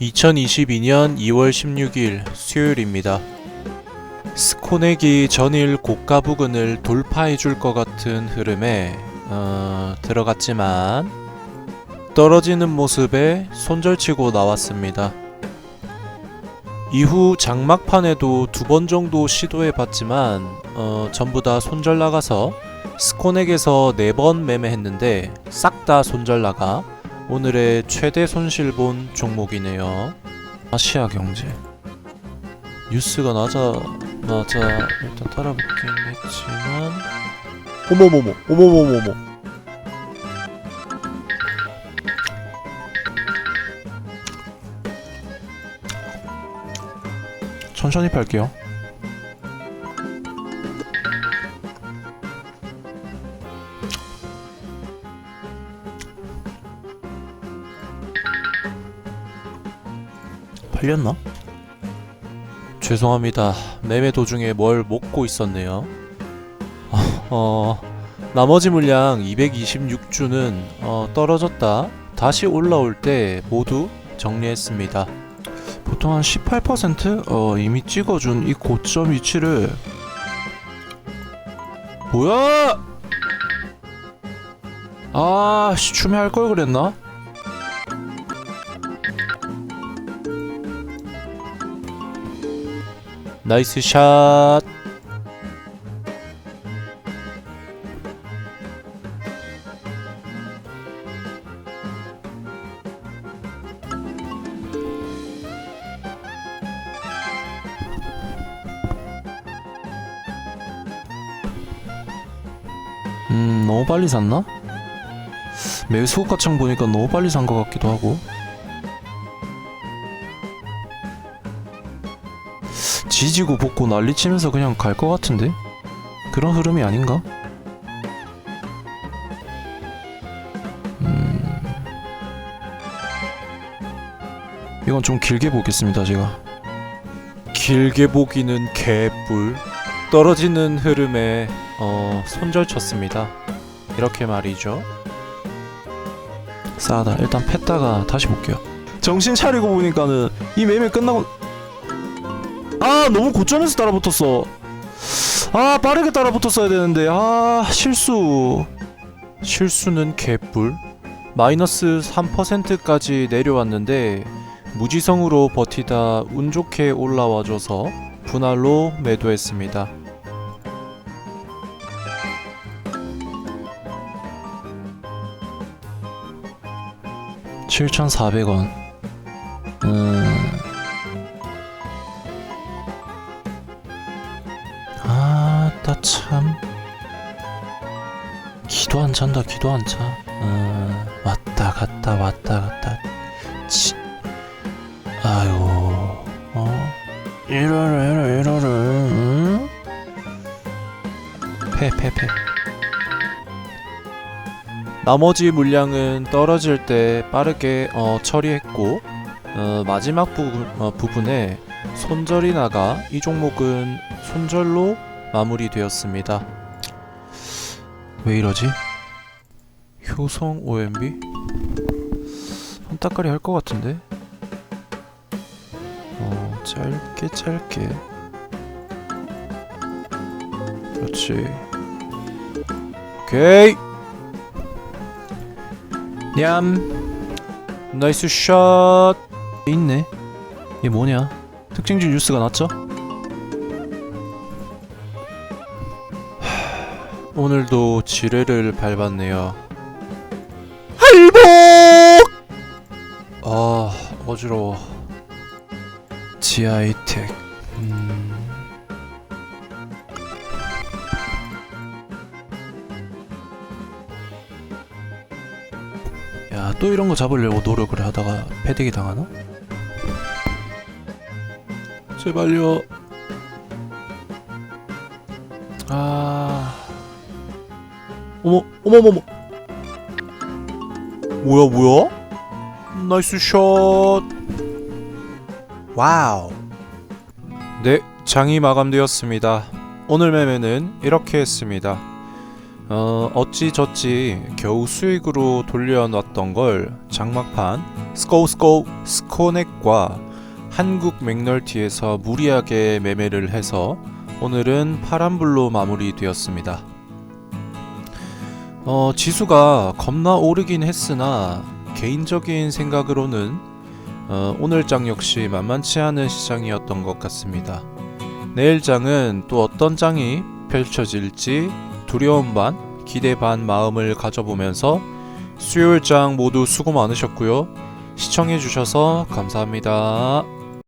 2022년 2월 16일 수요일입니다. 스코넥이 전일 고가 부근을 돌파해 줄 것 같은 흐름에 어, 들어갔지만 떨어지는 모습에 손절치고 나왔습니다. 이후 장막판에도 두 번 정도 시도해 봤지만 어, 전부 다 손절 나가서 스코넥에서 네 번 매매했는데 싹 다 손절 나가 오늘의 최대 손실 본 종목이네요. 아시아 경제 뉴스가 나자마자 일단 따라붙긴 했지만 어머머머 어머머머머 천천히 팔게요. 팔렸나? 죄송합니다. 매매 도중에 뭘 먹고 있었네요. 어, 나머지 물량 226주는 어, 떨어졌다. 다시 올라올 때 모두 정리했습니다. 보통 한 18% 어, 이미 찍어준 이 고점 위치를 뭐야? 아, 씨, 추매할 걸 그랬나? 나이스 샷. 음, 너무 빨리 샀나? 매수 가창 보니까 너무 빨리 산 것 같기도 하고. 지지고 볶고 난리치면서 그냥 갈 것 같은데? 그런 흐름이 아닌가? 음... 이건 좀 길게 보겠습니다, 제가. 길게 보기는 개뿔. 떨어지는 흐름에 어, 손절 쳤습니다. 이렇게 말이죠. 싸다. 일단 팼다가 다시 볼게요. 정신 차리고 보니까는 이 매매 끝나고 아 너무 고점에서 따라붙었어. 아 빠르게 따라붙었어야 되는데. 아 실수. 실수는 개뿔. 마이너스 3%까지 내려왔는데 무지성으로 버티다 운 좋게 올라와줘서 분할로 매도했습니다. (7,400원) 음... 참 기도 안 찬다 기도 안 차. 어, 왔다 갔다 왔다 갔다. 치. 아이고 어 이러라 이러라 이러라 응? 패패패. 나머지 물량은 떨어질 때 빠르게 어, 처리했고 어, 마지막 부분, 어, 부분에 손절이 나가 이 종목은 손절로 마무리되었습니다. 왜 이러지? 효성 OMB? 한따까리 할 것 같은데? 어, 짧게 짧게. 그렇지. 오케이. 냠. 나이스 샷. 있네. 얘 뭐냐? 특징주 뉴스가 났죠? 오늘도 지뢰를 밟았네요. 할복! 아 어지러워. 지하 이텍. 음... 야, 또 이런 거 잡으려고 노력을 하다가 패딩이 당하나? 제발요. 아. 어머, 어머머머. 뭐야, 뭐야? 나이스 샷. 와우. 네, 장이 마감되었습니다. 오늘 매매는 이렇게 했습니다. 어, 어찌저찌 겨우 수익으로 돌려놨던 걸 장막판 스코스코 스코넥과 한국 맥널티에서 무리하게 매매를 해서 오늘은 파란불로 마무리되었습니다. 어, 지수가 겁나 오르긴 했으나 개인적인 생각으로는 어, 오늘 장 역시 만만치 않은 시장이었던 것 같습니다. 내일 장은 또 어떤 장이 펼쳐질지 두려움 반, 기대 반 마음을 가져보면서 수요일 장 모두 수고 많으셨고요. 시청해주셔서 감사합니다.